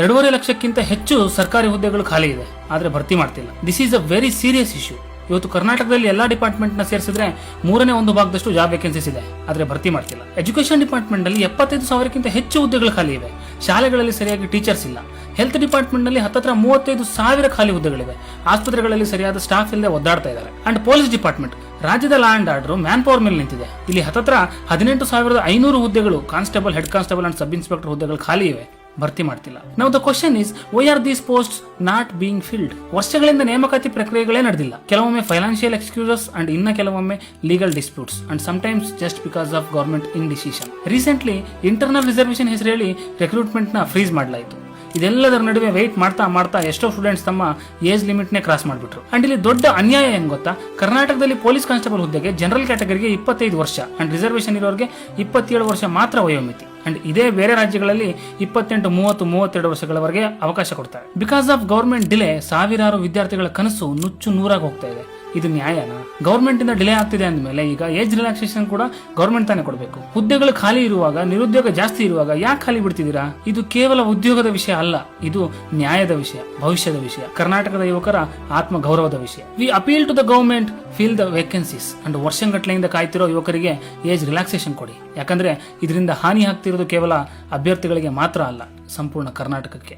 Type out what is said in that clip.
ಎರಡೂವರೆ ಲಕ್ಷಕ್ಕಿಂತ ಹೆಚ್ಚು ಸರ್ಕಾರಿ ಹುದ್ದೆಗಳು ಖಾಲಿ ಇದೆ, ಆದರೆ ಭರ್ತಿ ಮಾಡ್ತಿಲ್ಲ. This is a very serious issue ಇವತ್ತು ಕರ್ನಾಟಕದಲ್ಲಿ ಎಲ್ಲಾ ಡಿಪಾರ್ಟ್ಮೆಂಟ್ನ ಸೇರಿಸಿದ್ರೆ ಮೂರನೇ ಒಂದು ಭಾಗದಷ್ಟು ಜಾಬ್ ವೇಕೆನ್ಸೀಸ್ ಇದೆ, ಆದರೆ ಭರ್ತಿ ಮಾಡ್ತಿಲ್ಲ. ಎಜುಕೇಶನ್ ಡಿಪಾರ್ಟ್ಮೆಂಟ್ನಲ್ಲಿ ಎಪ್ಪತ್ತೈದು ಸಾವಿರಕ್ಕಿಂತ ಹೆಚ್ಚು ಹುದ್ದೆಗಳು ಖಾಲಿ ಇವೆ ಶಾಲೆಗಳಲ್ಲಿ ಸರಿಯಾಗಿ ಟೀಚರ್ಸ್ ಇಲ್ಲ. ಹೆಲ್ತ್ ಡಿಪಾರ್ಟ್ಮೆಂಟ್ನಲ್ಲಿ ಹತ್ತತ್ರ ಮೂವತ್ತೈದು ಸಾವಿರ ಖಾಲಿ ಹುದ್ದೆಗಳಿವೆ. ಆಸ್ಪತ್ರೆಗಳಲ್ಲಿ ಸರಿಯಾದ ಸ್ಟಾಫ್ ಇಲ್ಲದೆ ಒದ್ದಾಡ್ತಾ ಇದ್ದಾರೆ. ಅಂಡ್ ಪೊಲೀಸ್ ಡಿಪಾರ್ಟ್ಮೆಂಟ್ ರಾಜ್ಯದ law and order man power ಮೇಲೆ ನಿಂತಿದೆ. ಇಲ್ಲಿ ಹತ್ತತ್ರ ಹದಿನೆಂಟು ಸಾವಿರದ ಐನೂರು ಹುದ್ದೆಗಳು constable head constable and sub inspector ಹುದ್ದೆಗಳು ಖಾಲಿ ಇವೆ. ಭರ್ತಿ ಮಾಡ್ತಿಲ್ಲ. ನಾವು the question is why are these post not being filled ವರ್ಷಗಳಿಂದ ನೇಮಕಾತಿ ಪ್ರಕ್ರಿಯೆಗಳೇ ನಡೆದಿಲ್ಲ. ಕೆಲವೊಮ್ಮೆ ಫೈನಾನ್ಷಿಯಲ್ ಎಕ್ಸ್ಕ್ಯೂಸಸ್ ಅಂಡ್ ಇನ್ನ ಕೆಲವೊಮ್ಮೆ legal disputes and sometimes just because of government in decision recently internal reservation ಹೆಸರು ಹೇಳಿ ರೆಕ್ರೂಟ್ಮೆಂಟ್ನ ಫ್ರೀಸ್ ಮಾಡಲಾಯಿತು. ಇದೆಲ್ಲದರ ನಡುವೆ ವೆಯ್ಟ್ ಮಾಡ್ತಾ ಮಾಡ್ತಾ ಎಷ್ಟೋ ಸ್ಟೂಡೆಂಟ್ಸ್ ತಮ್ಮ ಏಜ್ ಲಿಮಿಟ್ ನೇ ಕ್ರಾಸ್ ಮಾಡಿಬಿಟ್ರು. ಅಂಡ್ ಇಲ್ಲಿ ದೊಡ್ಡ ಅನ್ಯಾಯ ಏನ್ ಗೊತ್ತಾ? ಕರ್ನಾಟಕದಲ್ಲಿ ಪೊಲೀಸ್ ಕಾನ್ಸ್ಟೇಬಲ್ ಹುದ್ದೆಗೆ ಜನರಲ್ ಕ್ಯಾಟಗರಿಗೆ ಇಪ್ಪತ್ತೈದು ವರ್ಷ ಅಂಡ್ ರಿಸರ್ವೇಶನ್ ಇರೋರಿಗೆ ಇಪ್ಪತ್ತೇಳು ವರ್ಷ ಮಾತ್ರ ವಯೋಮಿತಿ. ಅಂಡ್ ಇದೇ ಬೇರೆ ರಾಜ್ಯಗಳಲ್ಲಿ ಇಪ್ಪತ್ತೆಂಟು, ಮೂವತ್ತು, ಮೂವತ್ತೆರಡು ವರ್ಷಗಳವರೆಗೆ ಅವಕಾಶ ಕೊಡ್ತಾರೆ. ಬಿಕಾಸ್ ಆಫ್ ಗವರ್ಮೆಂಟ್ ಡಿಲೇ ಸಾವಿರಾರು ವಿದ್ಯಾರ್ಥಿಗಳ ಕನಸು ನುಚ್ಚು ನೂರಾಗಿ ಹೋಗ್ತಾ ಇದೆ. ಇದು ನ್ಯಾಯನಾ? ಗವರ್ಮೆಂಟ್ ಇಂದ ಡಿಲೇ ಆಗ್ತಿದೆ ಅಂದಮೇಲೆ ಈಗ ಏಜ್ ರಿಲ್ಯಾಕ್ಸೇಷನ್ ಕೂಡ ಗೌರ್ಮೆಂಟ್ ತಾನೇ ಕೊಡಬೇಕು. ಹುದ್ದೆಗಳು ಖಾಲಿ ಇರುವಾಗ, ನಿರುದ್ಯೋಗ ಜಾಸ್ತಿ ಇರುವಾಗ ಯಾಕೆ ಖಾಲಿ ಬಿಡ್ತಿದ್ದೀರಾ? ಇದು ಕೇವಲ ಉದ್ಯೋಗದ ವಿಷಯ ಅಲ್ಲ, ಇದು ನ್ಯಾಯದ ವಿಷಯ, ಭವಿಷ್ಯದ ವಿಷಯ. ಕರ್ನಾಟಕದ ಯುವಕರ ಆತ್ಮ ಗೌರವದ ವಿಷಯ. We appeal to the government fill the vacancies and ವರ್ಷಗಟ್ಟಲೆಯಿಂದ ಕಾಯ್ತಿರೋ ಯುವಕರಿಗೆ ಏಜ್ ರಿಲ್ಯಾಕ್ಸೇಷನ್ ಕೊಡಿ. ಯಾಕಂದ್ರೆ ಇದರಿಂದ ಹಾನಿ ಆಗ್ತಿರೋದು ಕೇವಲ ಅಭ್ಯರ್ಥಿಗಳಿಗೆ ಮಾತ್ರ ಅಲ್ಲ, ಸಂಪೂರ್ಣ ಕರ್ನಾಟಕಕ್ಕೆ.